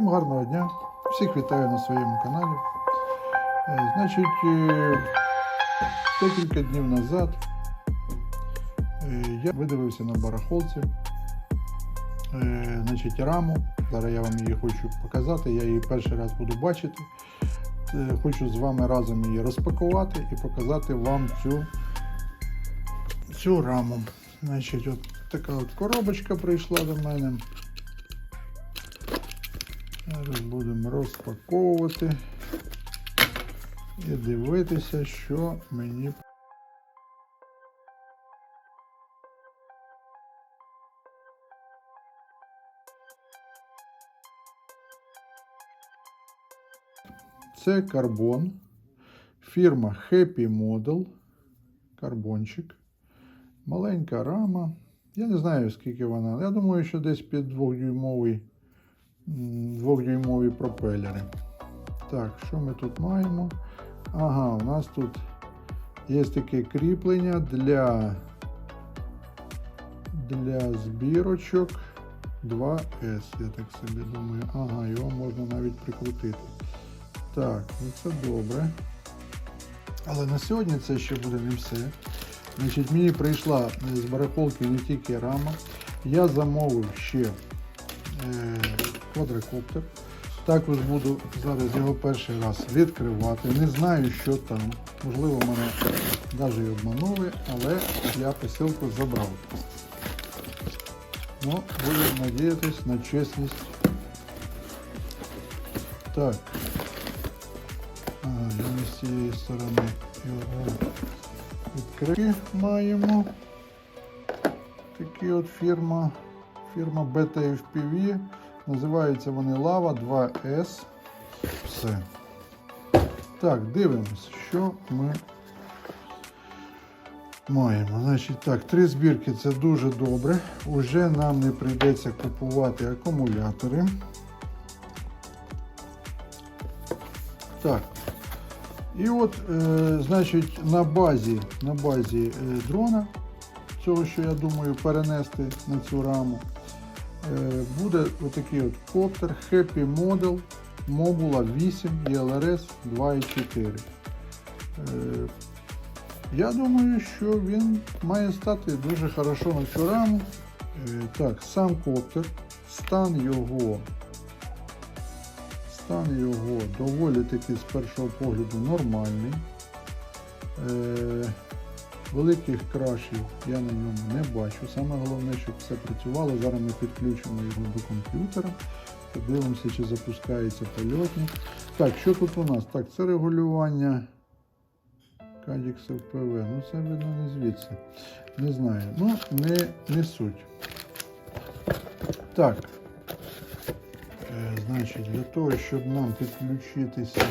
Всім гарного дня, всіх вітаю на своєму каналі. Е, Значить, е, декілька днів назад е, я видивився на барахолці значить, раму. Зараз я вам її хочу показати, я її перший раз буду бачити. Хочу з вами разом її розпакувати і показати вам цю, цю раму. Значить, от така от коробочка прийшла до мене. Зараз будемо розпаковувати і дивитися, що мені. Це карбон. Фірма Happy Model. Карбончик. Маленька рама. Я не знаю, скільки вона. Я думаю, що десь під двохдюймовий м, двохдюймові пропелери. Так, що ми тут маємо? Ага, у нас тут є таке кріплення для, для збірочок 2С, я так собі думаю. Ага, його можна навіть прикрутити. Так, ну це добре. Але на сьогодні це ще буде не все. Значить, мені прийшла з барахолки не тільки рама. Я замовив ще е, квадрокоптер. Також буду зараз його перший раз відкривати. Не знаю, що там. Можливо, мене навіть і обманули, але я посилку забрав. Ну, будемо надіятись на чесність. Так. Ага, я з цієї сторони його відкрити маємо. Такі от фірма. Фірма Beta FPV. Називаються вони Lava 2S. Все. Так, дивимось, що ми маємо. Значить, так, три збірки це дуже добре. Уже нам не прийдеться купувати акумулятори. Так. І от, е, значить, на базі, на базі е, дрона, цього, що я думаю, перенести на цю раму, буде отакий от коптер Happy Model Mobula 8 ELRS 2.4. Е, я думаю, що він має стати дуже хорошо на цю раму. Е, так, сам коптер, стан його Стан його доволі таки з першого погляду нормальний. Великих крашів я на ньому не бачу. Саме головне, щоб все працювало. Зараз ми підключимо його до комп'ютера. Подивимося, чи запускається польотник. Так, що тут у нас? Так, це регулювання Cadix FPV. Ну, це видно не звідси. Не знаю. Ну, не, не суть. Так. Е, Значить, для того, щоб нам підключитися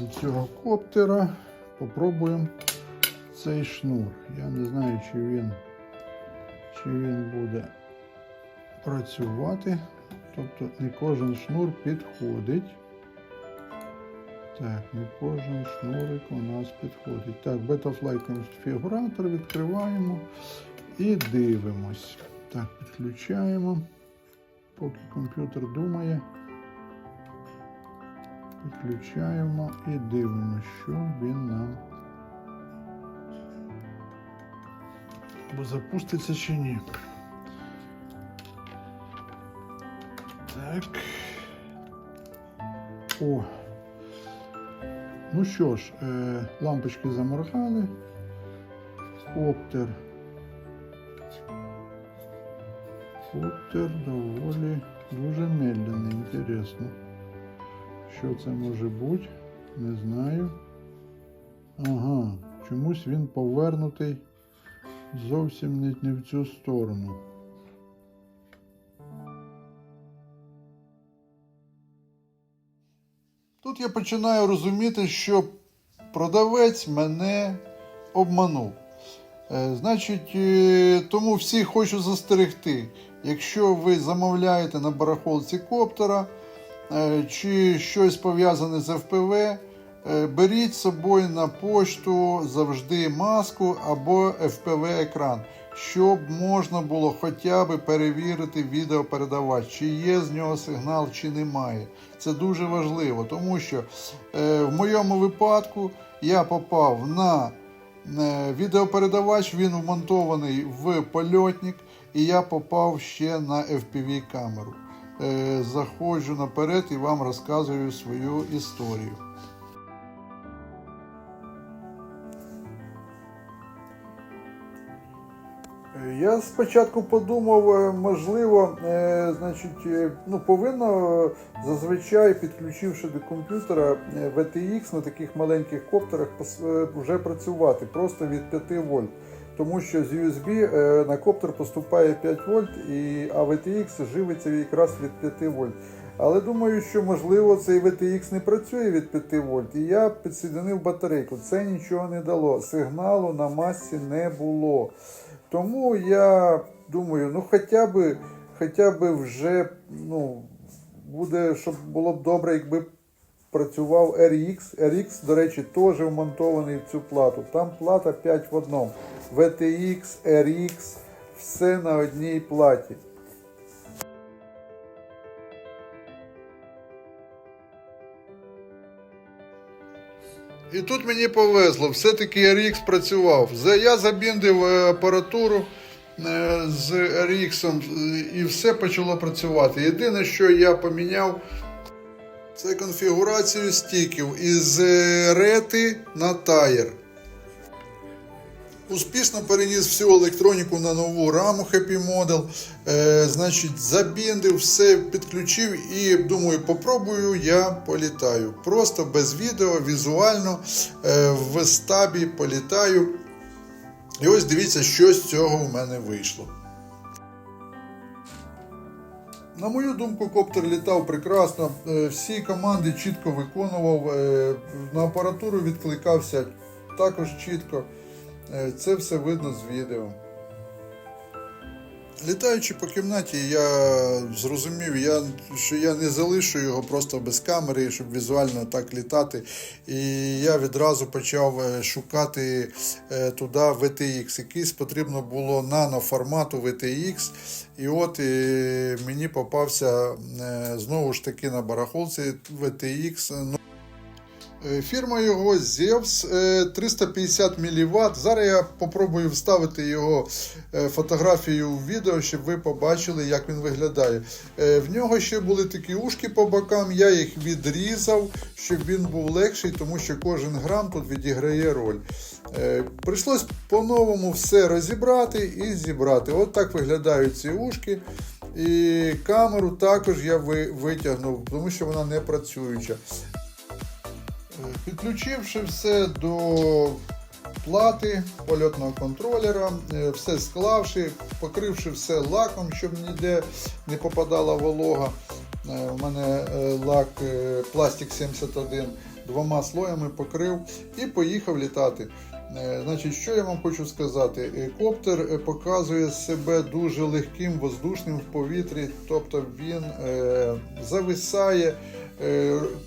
до цього коптера, попробуємо цей шнур. Я не знаю, чи він, чи він буде працювати. Тобто не кожен шнур підходить. Так, не кожен шнурик у нас підходить. Так, Betafly конфігуратор відкриваємо і дивимось. Так, підключаємо. Поки комп'ютер думає, підключаємо і дивимося, що він нам або запуститься чи ні. Так. О. Ну що ж, е, лампочки заморгали. Коптер. Коптер доволі дуже медленний, інтересно. Що це може бути? Не знаю. Ага, чомусь він повернутий зовсім не, в цю сторону. Тут я починаю розуміти, що продавець мене обманув. Е, Значить, е, тому всіх хочу застерегти. Якщо ви замовляєте на барахолці коптера е, чи щось пов'язане з ФПВ, беріть з собою на пошту завжди маску або FPV-екран, щоб можна було хоча б перевірити відеопередавач, чи є з нього сигнал, чи немає. Це дуже важливо, тому що е, в моєму випадку я попав на е, відеопередавач, він вмонтований в польотник, і я попав ще на FPV камеру. Е, заходжу наперед і вам розказую свою історію. Я спочатку подумав, е, можливо, е, значить, е, ну, повинно зазвичай, підключивши до комп'ютера VTX на таких маленьких коптерах, вже працювати просто від 5 вольт. Тому що з USB на коптер поступає 5 вольт, і, а VTX живиться якраз від 5 вольт. Але думаю, що можливо цей VTX не працює від 5 вольт. І я підсоединив батарейку. Це нічого не дало. Сигналу на масці не було. Тому я думаю, ну хоча б, хоча б вже ну, буде, щоб було б добре, якби працював RX. RX, до речі, теж вмонтований в цю плату. Там плата 5 в одному. VTX, RX, все на одній платі. І тут мені повезло, все-таки RX працював. Я забіндив е, апаратуру е, з RX е, і все почало працювати. Єдине, що я поміняв, це конфігурацію стіків із рети на таєр. Успішно переніс всю електроніку на нову раму Happy Model. Е, значить, забіндив, все підключив і думаю, попробую, я політаю. Просто без відео, візуально е, в стабі політаю. І ось дивіться, що з цього в мене вийшло. На мою думку, коптер літав прекрасно. Е, Всі команди чітко виконував. е, На апаратуру відкликався також чітко. Е, Це все видно з відео. Літаючи по кімнаті, я зрозумів, я, що я не залишу його просто без камери, щоб візуально так літати. І я відразу почав е, шукати е, туди VTX. Якийсь потрібно було наноформату VTX. І от мені попався знову ж таки на барахолці VTX. Е, Фірма його Zeus е, 350 мВт. Зараз я попробую вставити його е, фотографію в відео, щоб ви побачили, як він виглядає. Е, В нього ще були такі ушки по бокам, я їх відрізав, щоб він був легший, тому що кожен грам тут відіграє роль. Прийшлось по-новому все розібрати і зібрати. От так виглядають ці ушки. І камеру також я витягнув, тому що вона не працююча. Е, Підключивши все до плати польотного контролера, е, все склавши, покривши все лаком, щоб ніде не попадала волога. Е, У мене е, лак е, пластик 71 двома слоями покрив і поїхав літати. Е, Значить, що я вам хочу сказати? Е, Коптер е, показує себе дуже легким, воздушним в повітрі, тобто він е, зависає, е,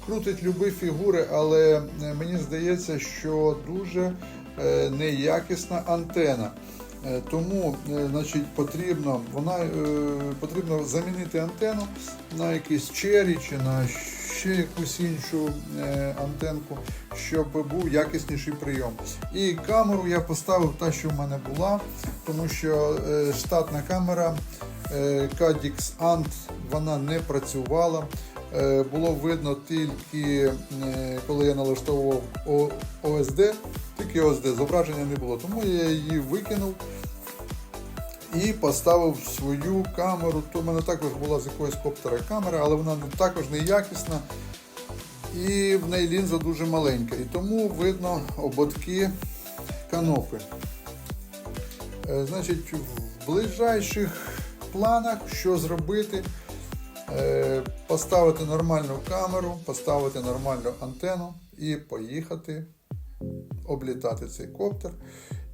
крутить любі фігури, але е, мені здається, що дуже е, неякісна антена. Е, Тому е, значить, потрібно, вона, е, потрібно замінити антенну на якийсь чері чи на ще якусь іншу е, антенку, щоб був якісніший прийом. І камеру я поставив та, що в мене була, тому що е, штатна камера е, Cadix Ant вона не працювала. Е, Було видно тільки е, коли я налаштовував О- OSD, тільки OSD, зображення не було, тому я її викинув і поставив свою камеру. То в мене також була з якогось коптера камера, але вона також неякісна. І в неї лінза дуже маленька. І тому видно ободки канопи. Е, Значить, в ближайших планах що зробити? Е, Поставити нормальну камеру, поставити нормальну антенну і поїхати облітати цей коптер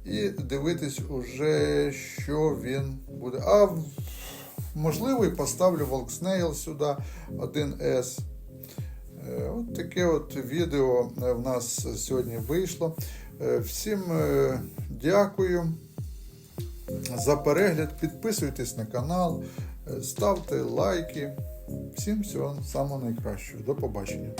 і дивитись уже, що він буде. А можливо, і поставлю Volksnail сюди 1С. Е, От таке от відео е, в нас сьогодні вийшло. Всім дякую. за перегляд. Підписуйтесь на канал, ставте лайки. Всім всього самого найкращого. До побачення.